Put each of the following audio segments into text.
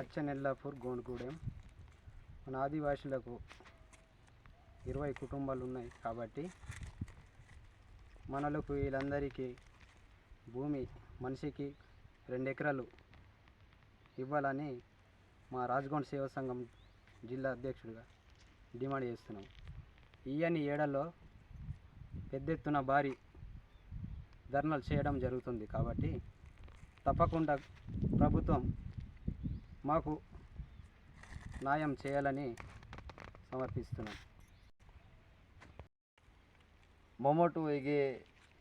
అచ్చనెల్లాపూర్ గోండుగూడెం మన ఆదివాసులకు ఇరవై కుటుంబాలు ఉన్నాయి కాబట్టి మనలకు వీళ్ళందరికీ భూమి మనిషికి రెండు ఎకరాలు ఇవ్వాలని మా రాజగొండ సేవా సంఘం జిల్లా అధ్యక్షుడిగా డిమాండ్ చేస్తున్నాం. ఈయని ఏడల్లో పెద్ద ఎత్తున భారీ ధర్నాలు చేయడం జరుగుతుంది కాబట్టి తప్పకుండా ప్రభుత్వం మాకు న్యాయం చేయాలని సమర్పిస్తున్నాం. మొమోటు ఇగే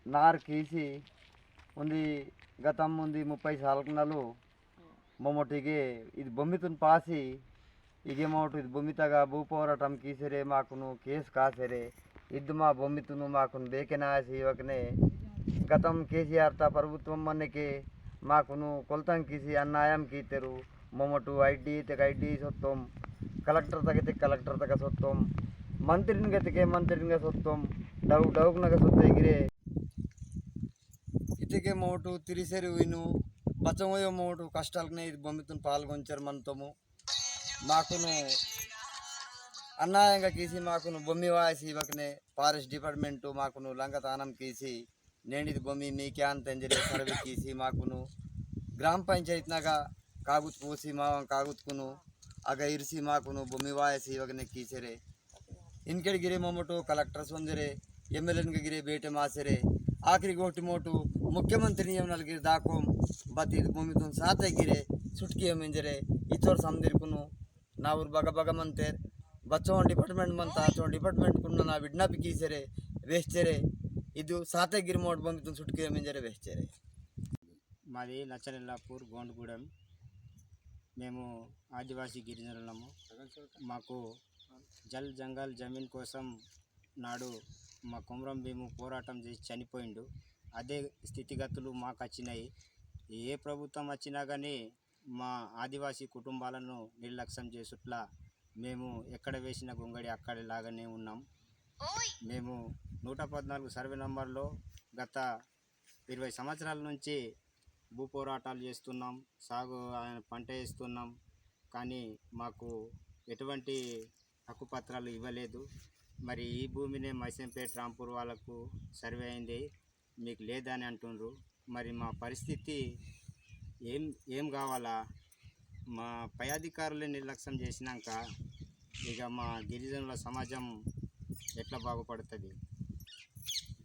నార్ కీసి ఉంది గతం ఉంది ముప్పై సాలకున్నలు మొమ్మటిಗೆ ఇది బొమ్మితుని పాసి ఇగే ఇది బొమ్మితగా భూపోరాటం కీసరే మాకును కేసు కాసరే. ఇద్దు మా బొమ్మితును మాకును బేకెనాసి ఒకనే గతం కేసీఆర్ తా ప్రభుత్వం మొన్నకి మాకును కొలతం కీసి అన్నాయం కీతరు. మొమ్మటు ఐడి తెగ ఐడి సొత్తం కలెక్టర్ తగితే కలెక్టర్ తగ సొత్తం మంత్రిని గతికే మంత్రినిగా సొత్తం డౌ డౌకునగ సొత్త ఎగిరే ఇతకే మోటు తిరిసెరు విను బచ్చమోయో మోటు కష్టాలకునే ఇది బొమ్మితుని పాల్గొంచారు మనతోము మాకును అన్యాయంగా కీసి మాకును బొమ్మి వాసి ఇవ్వకనే ఫారెస్ట్ డిపార్ట్మెంట్ మాకును లంగతానం కీసి నేను ఇది బొమ్మి మీకే అంత ఎంజరే సర్వే కీసి మాకును గ్రామ పంచాయతీనాగా కాగుతు పోసి మా కాగుతుకును ಆಗ ಇರಿಸಿ ಮಾಕುನು ಬೊಮ್ಮಿ ವಾಯಸಿ ಇವಾಗನೆ ಕೀಸೆರೆ ಇನ್ಕಡೆ ಗಿರಿ ಮೊಮ್ಮಟು ಕಲೆಕ್ಟರ್ ಸೊಂದಿರೆ ಎಮ್ ಎಲ್ ಎನ್ಗೆ ಗಿರಿ ಬೇಟೆ ಮಾಸೆರೆ ಆಖರಿಗೆ ಒಟ್ಟು ಮೋಟು ಮುಖ್ಯಮಂತ್ರಿ ನಲ್ಗಿರಿ ದಾಕೋಂ ಬತ್ ಇದು ಭೂಮಿ ತುನ್ ಸಾತೆ ಗಿರೆ ಸುಟ್ಕಿ ಮಿಂಜರೆ ಇಚ್ಚೋರ್ ಸಮದಿರ್ಕುನು ನಾವು ಬಗ ಬಗ ಮಂತೇರ್ ಬಚ್ಚೋನ್ ಡಿಪಾರ್ಟ್ಮೆಂಟ್ ಮಂತ ಆಚೋನ್ ಡಿಪಾರ್ಟ್ಮೆಂಟ್ ಕುನ್ನ ನಾ ವಿಜ್ಞಾಪಿ ಕೀಸೆರೆ ವೇಸ್ತೆರೆ ಇದು ಸಾತೆ ಗಿರಿ ಮೋಟ್ ಭೂಮಿ ತುನ್ ಸುಟ್ಕಿ ಮಿಂಜರೆ ವೇಸ್ತೆರೆ మాది నచ్చరెల్లాపూర్ గోండుగూడెం మేము ఆదివాసీ గిరిజనులము. మాకు జల్ జంగల్ జమీన్ కోసం నాడు మా కుమరం భీము పోరాటం చేసి చనిపోయిండు. అదే స్థితిగతులు మాకు వచ్చినాయి. ఏ ప్రభుత్వం వచ్చినా కానీ మా ఆదివాసీ కుటుంబాలను నిర్లక్ష్యం చేసుట్లా మేము ఎక్కడ వేసిన గుంగడి అక్కడ లాగానే ఉన్నాం. మేము నూట పద్నాలుగు సర్వే నంబర్లో గత ఇరవై సంవత్సరాల నుంచి భూ పోరాటాలు చేస్తున్నాం సాగు పంట వేస్తున్నాం. కానీ మాకు ఎటువంటి హక్కుపత్రాలు ఇవ్వలేదు. మరి ఈ భూమినే మైసంపేట రాంపూర్ వాళ్ళకు సర్వే అయింది. మీకు లేదని అంటుండ్రు. మరి మా పరిస్థితి ఏం ఏం కావాలా? మా పై అధికారులే నిర్లక్ష్యం చేసినాక ఇక మా గిరిజనుల సమాజం ఎట్లా బాగుపడుతుంది?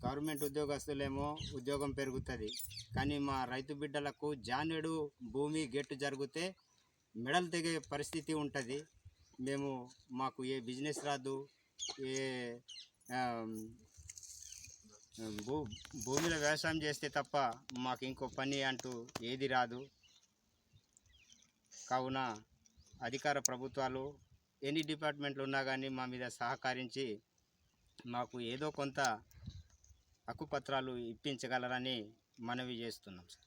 గవర్నమెంట్ ఉద్యోగస్తులేమో ఉద్యోగం పెరుగుతుంది. కానీ మా రైతు బిడ్డలకు జానేడు భూమి గెట్టు జరిగితే మెడలు తెగే పరిస్థితి ఉంటుంది. మేము మాకు ఏ బిజినెస్ రాదు. ఏ భూ భూమిలో వ్యవసాయం చేస్తే తప్ప మాకు ఇంకో పని అంటూ ఏది రాదు. కావున అధికార ప్రభుత్వాలు ఎన్ని డిపార్ట్మెంట్లు ఉన్నా కానీ మా మీద సహకరించి మాకు ఏదో కొంత హక్కుపత్రాలు ఇప్పించగలరని మనవి చేస్తున్నాం సార్.